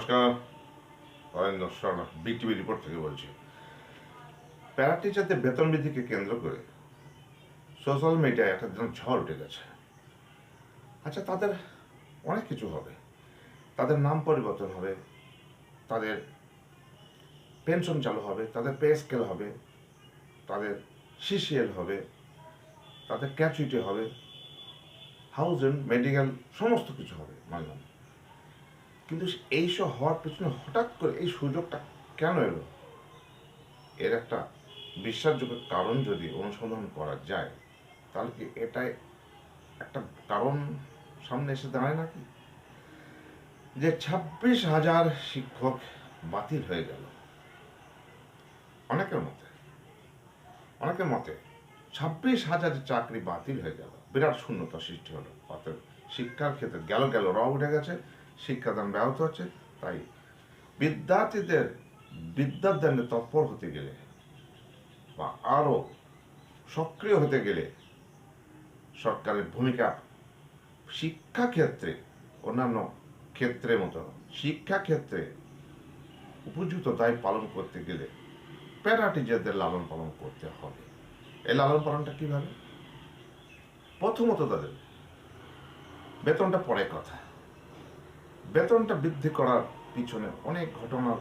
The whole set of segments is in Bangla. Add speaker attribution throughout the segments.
Speaker 1: নমস্কার। অরেন্দ্র শর্মা বিটিভি রিপোর্ট থেকে বলছি। প্যারা টিচারদের বেতন বৃদ্ধিকে কেন্দ্র করে সোশ্যাল মিডিয়ায় একটা যেন ঝড় উঠে গেছে। আচ্ছা তাদের অনেক কিছু হবে। তাদের নাম পরিবর্তন হবে। তাদের পেনশন চালু হবে। তাদের পে স্কেল হবে। তাদের সিসিএল হবে। তাদের ক্যাচুইটি হবে। হাউজিং মেডিকেল সমস্ত কিছু হবে মানলাম কিন্তু এইসব হওয়ার পেছনে হঠাৎ করে এই সুযোগটা কেন এলো? এর একটা বিশ্বাসযোগ্য কারণ যদি অনুসন্ধান করা যায়, তাহলে কি এটাই একটা কারণ সামনে এসে দাঁড়ায় নাকি? যে ছাব্বিশ হাজার শিক্ষক বাতিল হয়ে গেল। অনেকের মতে অনেকের মতে ছাব্বিশ হাজার চাকরি বাতিল হয়ে গেল। বিরাট শূন্যতা সৃষ্টি হলো। অর্থাৎ শিক্ষার ক্ষেত্রে গেল গেল র উঠে গেছে। শিক্ষাদান ব্যাহত হচ্ছে, তাই বিদ্যার্থীদের বিদ্যাদানে তৎপর হতে গেলে বা আরও সক্রিয় হতে গেলে সরকারের ভূমিকা শিক্ষাক্ষেত্রে, অন্যান্য ক্ষেত্রের মতো শিক্ষাক্ষেত্রে উপযুক্ত দায় পালন করতে গেলে প্যারা টিচারদের লালন পালন করতে হবে। এই লালন পালনটা কীভাবে? প্রথমত তাদের বেতনটা পরে কথা। বেতনটা বৃদ্ধি করার পিছনে অনেক ঘটনা,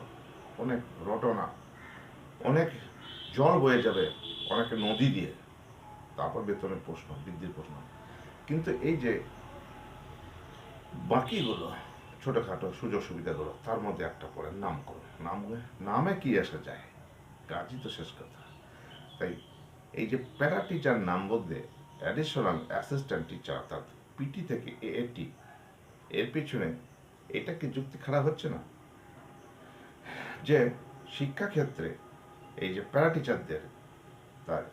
Speaker 1: অনেক রটনা, অনেক জল বয়ে যাবে অনেকে নদী দিয়ে। তারপর বেতনের প্রশ্ন, বৃদ্ধির প্রশ্ন। কিন্তু এই যে বাকিগুলো, ছোটোখাটো সুযোগ সুবিধাগুলো, তার মধ্যে একটা পড়ে নামকরণ। নাম, নামে কি আসা যায়? কাজই তো শেষ কথা। তাই এই যে প্যারা টিচার নাম বলতে অ্যাডিশনাল অ্যাসিস্ট্যান্ট টিচার অর্থাৎ পিটি থেকে এএটি এর পিছনে এটা কি যুক্তি খারাপ হচ্ছে না? যে শিক্ষাক্ষেত্রে এই যে প্যারা টিচারদের তার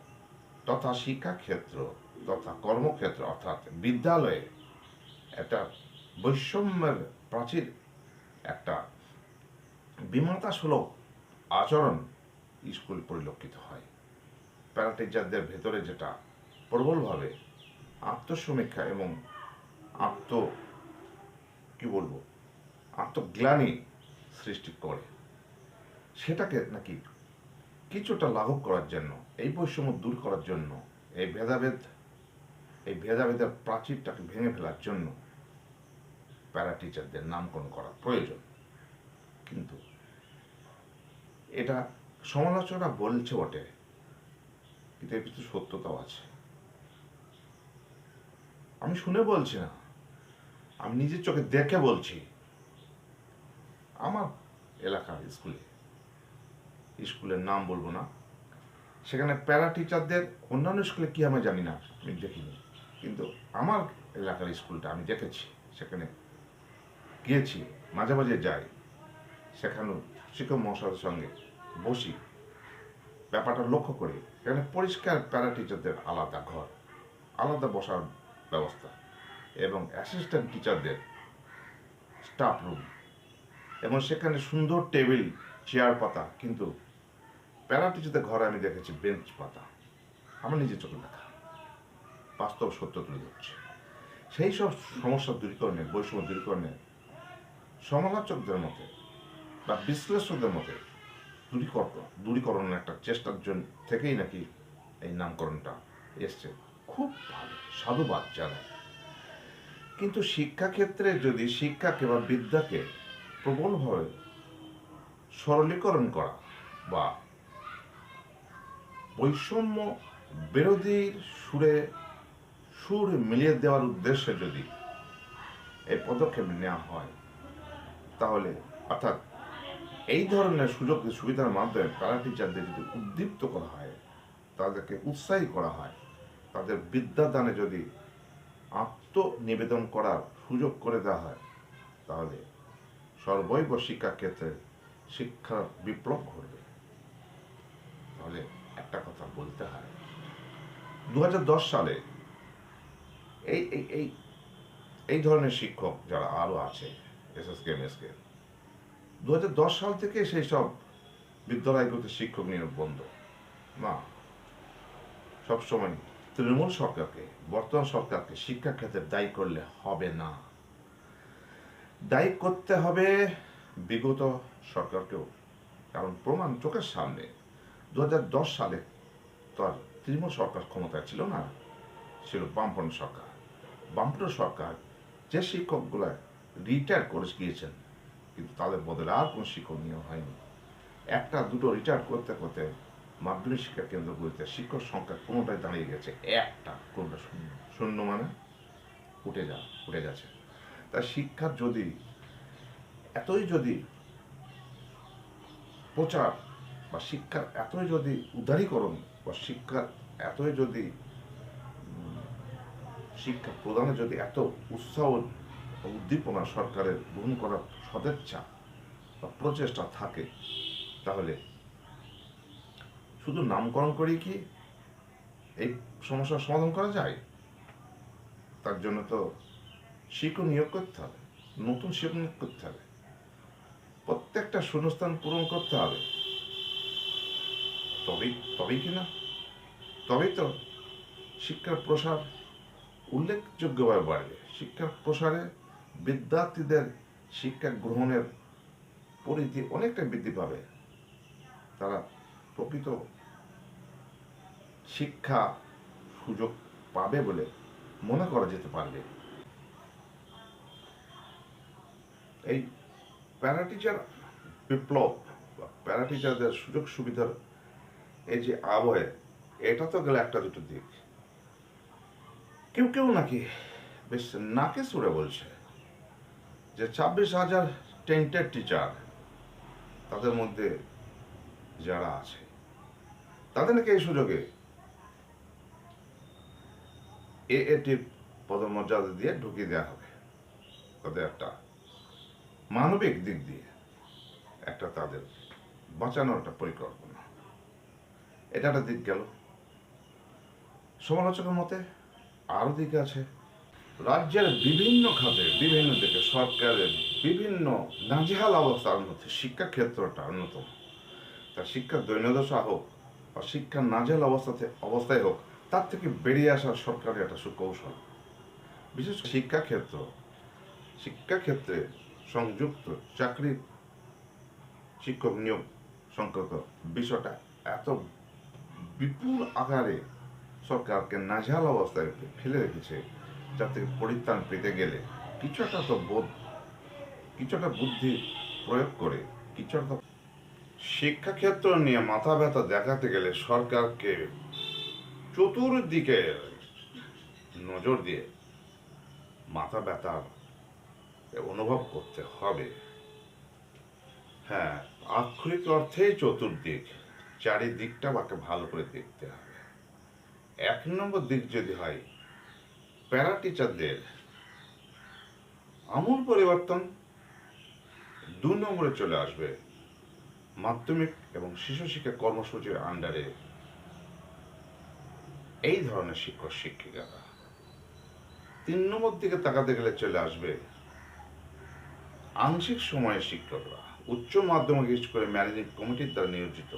Speaker 1: তথা শিক্ষাক্ষেত্র তথা কর্মক্ষেত্র অর্থাৎ বিদ্যালয়ে একটা বৈষম্যের প্রাচীর, একটা বিমাতাসুলভ আচরণ স্কুল পরিলক্ষিত হয়। প্যারা টিচারদের ভেতরে যেটা প্রবলভাবে আত্মসমীক্ষা এবং আত্ম, কি বলব আত্মগ্লানি সৃষ্টি করে। সেটাকে নাকি কিছুটা লাঘব করার জন্য, এই বৈষম্য দূর করার জন্য, এই ভেদাভেদ, এই ভেদাভেদের প্রাচীরটাকে ভেঙে ফেলার জন্য প্যারা টিচারদের নামকরণ করা প্রয়োজন। কিন্তু এটা সমালোচনা বলছে বটে, কিন্তু এর কিছু সত্যতাও আছে। আমি শুনে বলছি না, আমি নিজের চোখে দেখে বলছি। আমার এলাকার স্কুলে। স্কুলের নাম বলব না। সেখানে প্যারা টিচারদের অন্যান্য স্কুলে কি আমি জানি না, আমি দেখিনি। কিন্তু আমার এলাকার স্কুলটা আমি দেখেছি, সেখানে গিয়েছি, মাঝে মাঝে যাই। সেখানেও শিক্ষক মহাশয়ের সঙ্গে বসি। ব্যাপারটা লক্ষ্য করি। এখানে পরিষ্কার প্যারা টিচারদের আলাদা ঘর, আলাদা বসার ব্যবস্থা এবং অ্যাসিস্ট্যান্ট টিচারদের স্টাফ রুম এবং সেখানে সুন্দর টেবিল, চেয়ার পাতা, কিন্তু প্যারা টিচারদের ঘরে আমি দেখেছি বেঞ্চ পাতা। আমার নিজের চোখে দেখা। বাস্তব সত্য তুলে ধরছে। সেই সব সমস্যা দূরীকরণে, বৈষম্য দূরীকরণে সমালোচকদের মতে বা বিশ্লেষকদের মতে দূরীকরণ দূরীকরণের একটা চেষ্টার জন্য থেকেই নাকি এই নামকরণটা এসছে। খুব ভালো, সাধুবাদ জানায় কিন্তু শিক্ষাক্ষেত্রে যদি শিক্ষাকে বা বিদ্যাকে প্রবলভাবে সরলীকরণ করা বা বৈষম্য বিরোধীর সুরে সুর মিলিয়ে দেওয়ার উদ্দেশ্যে যদি এই পদক্ষেপ নেওয়া হয়, তাহলে অর্থাৎ এই ধরনের সুযোগ সুবিধার মাধ্যমে প্যারা টিচারদের যদি উদ্দীপ্ত করা হয়, তাদেরকে উৎসাহী করা হয়, তাদের বিদ্যাদানে যদি আত্মনিবেদন করার সুযোগ করে দেওয়া হয়, তাহলে সর্বৈব শিক্ষাক্ষেত্রে শিক্ষার বিপ্লব ঘটবে। তাহলে একটা কথা বলতে হয়, দুহাজার দশ সালে এই এই এই এই ধরনের শিক্ষক যারা আরও আছে, এসএসকে, এমএসকে দু হাজার দশ সাল থেকে সেই সব বিদ্যালয়গুলোতে শিক্ষক নিয়োগ বন্ধ। না, সবসময় তৃণমূল সরকারকে, বর্তমান সরকারকে শিক্ষাক্ষেত্রে দায়ী করলে হবে না। দায়ী করতে হবে বিগত সরকারকেও, কারণ প্রমাণ চোখের সামনে। দু হাজার দশ সালে তো আর তৃণমূল সরকার ক্ষমতায় ছিল না, ছিল বামপন্থ সরকার। বামপন্থ সরকার যে শিক্ষকগুলো রিটায়ার করে গিয়েছেন, কিন্তু তাদের বদলে আর কোনো শিক্ষক নিয়োগ হয়নি। একটা, দুটো রিটায়ার করতে করতে মাধ্যমিক শিক্ষা কেন্দ্রগুলিতে শিক্ষক সংখ্যা কোনোটাই দাঁড়িয়ে গেছে, একটা, কোনোটা শূন্য শূন্য মানে উঠে যা, উঠে গেছে। তা শিক্ষার যদি, এতই যদি প্রচার বা শিক্ষার এতই যদি উদারীকরণ বা শিক্ষার এতই যদি শিক্ষা প্রদানে যদি এত উৎসাহ উদ্দীপনা সরকারের গ্রহণ করার সদেচ্ছা বা প্রচেষ্টা থাকে, তাহলে শুধু নামকরণ করেই কি এই সমস্যার সমাধান করা যায়? তার জন্য তো শিক্ষক নিয়োগ করতে হবে, নতুন শিক্ষক নিয়োগ করতে হবে। প্রত্যেকটা শূন্যস্থান পূরণ করতে হবে। তবেই তবেই কি না? তবেই তো শিক্ষার প্রসার উল্লেখযোগ্যভাবে বাড়বে। শিক্ষার প্রসারে বিদ্যার্থীদের শিক্ষা গ্রহণের পরিধি অনেকটা বৃদ্ধি পাবে। তারা প্রকৃত শিক্ষা সুযোগ পাবে বলে মনে করা যেতে পারবে। এই প্যারাটিচার বিপ্লব প্যারাটিচারদের সুযোগ সুবিধার এই যে আবহে, এটা তো গেলে একটা দুটো দিক। কেউ কেউ নাকি বেশ নাকে সুরে বলছে যে ছাব্বিশ হাজার টেন্টেড টিচার তাদের মধ্যে যারা আছে, তাদের নাকি এই সুযোগে এ এটি পদমর্যাদা দিয়ে ঢুকিয়ে দেওয়া হবে। তাদের একটা মানবিক দিক দিয়ে একটা তাদের বাঁচানোর একটা পরিকল্পনা। এটা একটা দিক গেল। সমালোচকের মতে আরও দিক আছে। রাজ্যের বিভিন্ন খাতে, বিভিন্ন দিকে সরকারের বিভিন্ন নাজেহাল অবস্থার মধ্যে শিক্ষা ক্ষেত্রটা অন্যতম। তার শিক্ষার দৈন্যদশা হোক বা শিক্ষার নাজেহাল অবস্থাতে, অবস্থায় হোক, তার থেকে বেরিয়ে আসার সরকারের একটা সুকৌশল। বিশেষ শিক্ষাক্ষেত্র, শিক্ষাক্ষেত্রে সংযুক্ত চাকরির শিক্ষক নিয়োগ সংক্রান্ত বিষয়টা এত বিপুল আকারে সরকারকে নাজেহাল অবস্থায় ফেলে রেখেছে, যার থেকে পরিত্রাণ পেতে গেলে কিছু একটা তো বোধ, কিছু একটা বুদ্ধি প্রয়োগ করে, কিছু একটা শিক্ষাক্ষেত্র নিয়ে মাথা ব্যথা দেখাতে গেলে সরকারকে চতুর্দিকে নজর দিয়ে মাথা ব্যথা অনুভব করতে হবে। হ্যাঁ আক্ষরিক অর্থেই চতুর্দিক। চারিদিকটা বাকে ভালো করে দেখতে হবে। এক নম্বর দিক যদি হয় প্যারা টিচারদের আমূল পরিবর্তন দু নম্বরে চলে আসবে। মাধ্যমিক এবং শিশু শিক্ষা কর্মসূচির আন্ডারে এই ধরনের শিক্ষক শিক্ষিকারা তিন নম্বর দিকে তাকাতে গেলে চলে আসবে আংশিক সময়ের শিক্ষকরা উচ্চ মাধ্যমিক স্কুলে ম্যানেজিং কমিটির দ্বারা নিয়োজিত।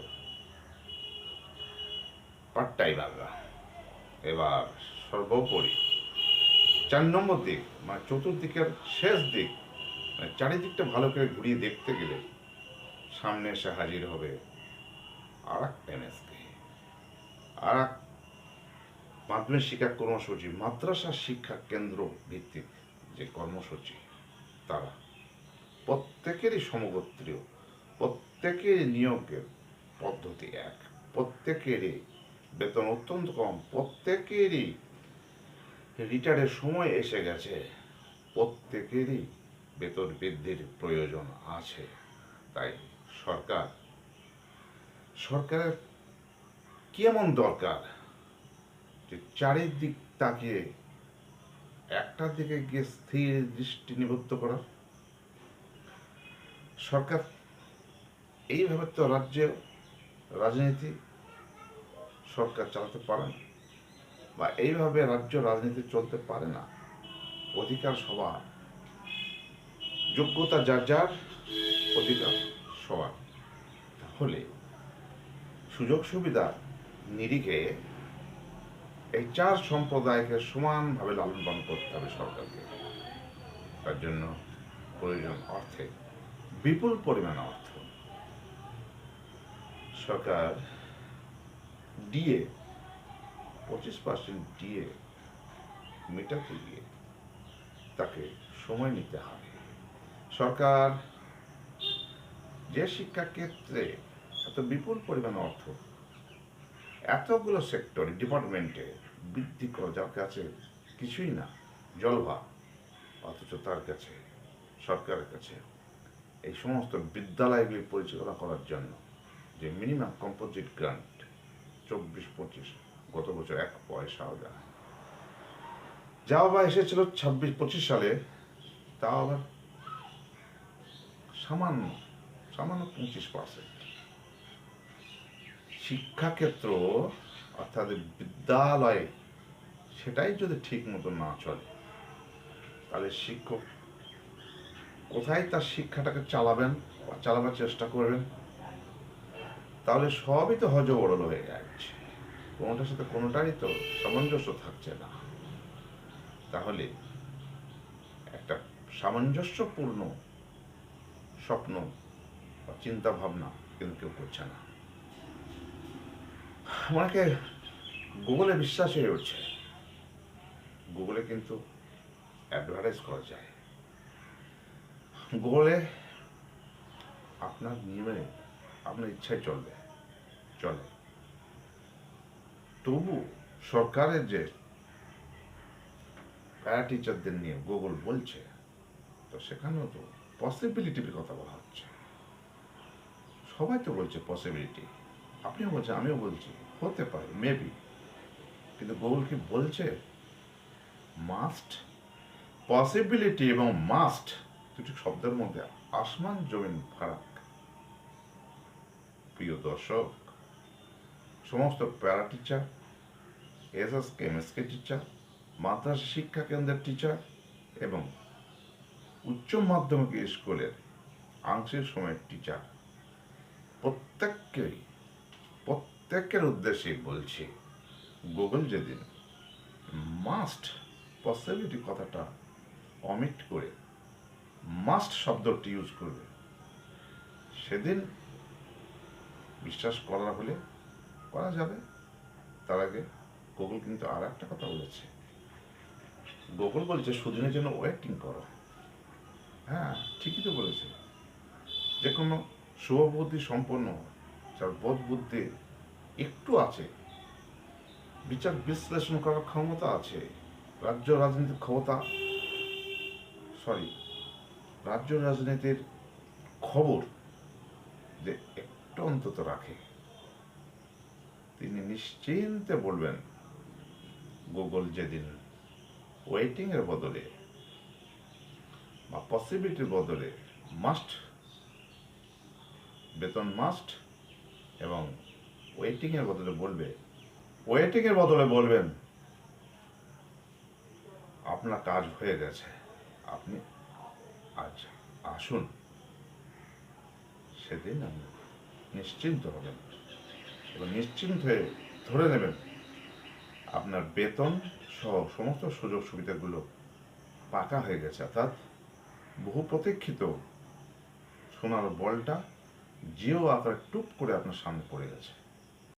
Speaker 1: পার্ট এবার সর্বোপরি চার নম্বর দিক মানে চতুর্দিকের শেষ দিক মানে চারিদিকটা ভালো করে ঘুরিয়ে দেখতে গেলে সামনে এসে হাজির হবে আর এক এমএসকে আর এক মাধ্যমিক শিক্ষা কর্মসূচি, মাদ্রাসা শিক্ষা কেন্দ্র ভিত্তিক যে কর্মসূচি, তারা প্রত্যেকেরই সমগোত্রীয় প্রত্যেকের নিয়োগের পদ্ধতি এক, প্রত্যেকেরই বেতন অত্যন্ত কম, প্রত্যেকেরই রিটায়ারের সময় এসে গেছে, প্রত্যেকেরই বেতন বৃদ্ধির প্রয়োজন আছে। তাই সরকার, সরকারের কি এমন দরকার যে চারিদিক তাকিয়ে একটার দিকে গিয়ে স্থির দৃষ্টি নিবদ্ধ করা সরকার এইভাবে তো রাজ্যে রাজনীতি সরকার চালাতে পারে না বা এইভাবে রাজ্য রাজনীতি চলতে পারে না। অধিকার সবার, যোগ্যতা যার যার, অধিকার সবার। তাহলে সুযোগ সুবিধা নিরিখে এই চার সম্প্রদায়কে সমানভাবে লালন পালন করতে হবে সরকারকে। তার জন্য প্রয়োজন অর্থে বিপুল পরিমাণ অর্থ। সরকার ডিএ পঁচিশ পার্সেন্ট ডিএ মেটাতে গিয়ে তাকে সময় নিতে হবে। সরকার যে শিক্ষাক্ষেত্রে এত বিপুল পরিমাণ অর্থ এতগুলো সেক্টর, ডিপার্টমেন্টে বৃদ্ধি করা যার কাছে কিছুই না জলভা অথচ তার কাছে, সরকারের কাছে এই সমস্ত বিদ্যালয়গুলি পরিচালনা করার জন্য যে মিনিমাম কম্পোজিট গ্রান্ট চব্বিশ পঁচিশ, গত বছর এক পয়সাও না। যা বা এসেছিল ছাব্বিশ পঁচিশ সালে, তাও আবার সামান্য সামান্য পঁচিশ পার্সেন্ট শিক্ষাক্ষেত্র, অর্থাৎ বিদ্যালয়ে, সেটাই যদি ঠিক মতো না চলে, তাহলে শিক্ষক কোথায় তার শিক্ষাটাকে চালাবেন চালাবার চেষ্টা করবেন? তাহলে সবই তো হজবরল হয়ে যাচ্ছে। কোনোটার সাথে কোনোটাই তো সামঞ্জস্য থাকছে না। তাহলে একটা সামঞ্জস্যপূর্ণ স্বপ্ন বা চিন্তা ভাবনা কিন্তু কেউ করছে না। আমাকে গুগলে বিশ্বাস হয়ে উঠছে। গুগলে কিন্তু অ্যাডভার্টাইজ করা যায়। গুগলে আপনার নিয়মে আপনার ইচ্ছায় চলবে। চলে। তবু সরকারের যে প্যারা টিচারদের নিয়ে গুগল বলছে, তো সেখানেও তো পসিবিলিটির কথা বলা হচ্ছে। সবাই তো বলছে পসিবিলিটি আপনিও বলছেন, আমিও বলছি, হতে পারে মেবি কিন্তু গুগল কি বলছে? মাস্ট পসিবিলিটি এবং মাস্ট দুটি শব্দের মধ্যে আসমান জমিন ফারাক। প্রিয় দর্শক, সমস্ত প্যারা টিচার এস এস কেমএসকে টিচার মাদ্রাসা শিক্ষা কেন্দ্রের টিচার এবং উচ্চ মাধ্যমিক স্কুলের আংশিক সময়ের টিচার প্রত্যেককেই, প্রত্যেকের উদ্দেশ্যে বলছি গুগল যেদিন মাস্ট পসিবিলিটি কথাটা অমিট করে মাস্ট শব্দটি ইউজ করবে। সেদিন বিশ্বাস করা হলে করা যাবে। তার আগে গুগল কিন্তু আর একটা কথা বলেছে। গুগল বলছে, সুদিনের জন্য ওয়েটিং করো। হ্যাঁ ঠিকই তো বলেছে। যে কোনো শুভবুদ্ধি সম্পন্ন, যার বোধ বুদ্ধি একটু আছে, বিচার বিশ্লেষণ করার ক্ষমতা আছে, রাজ্য রাজনীতির ক্ষমতা সরি রাজ্য রাজনীতির খবর যে একটু অন্তত রাখে। তিনি নিশ্চিন্তে বলবেন, গুগল যেদিন ওয়েটিং এর বদলে বা পসিবিলিটির বদলে মাস্ট বেতন মাস্ট এবং ওয়েটিং এর বদলে বলবে ওয়েটিং এর বদলে বলবেন, আপনার কাজ হয়ে গেছে। আপনি আজ আসুন। সেদিন আপনি নিশ্চিন্ত হবেন এবং নিশ্চিন্ত হয়ে ধরে নেবেন, আপনার বেতন সহ সমস্ত সুযোগ সুবিধাগুলো পাকা হয়ে গেছে। অর্থাৎ বহু প্রতীক্ষিত সোনার বলটা জিও আকারে টুপ করে আপনার সামনে পড়ে গেছে।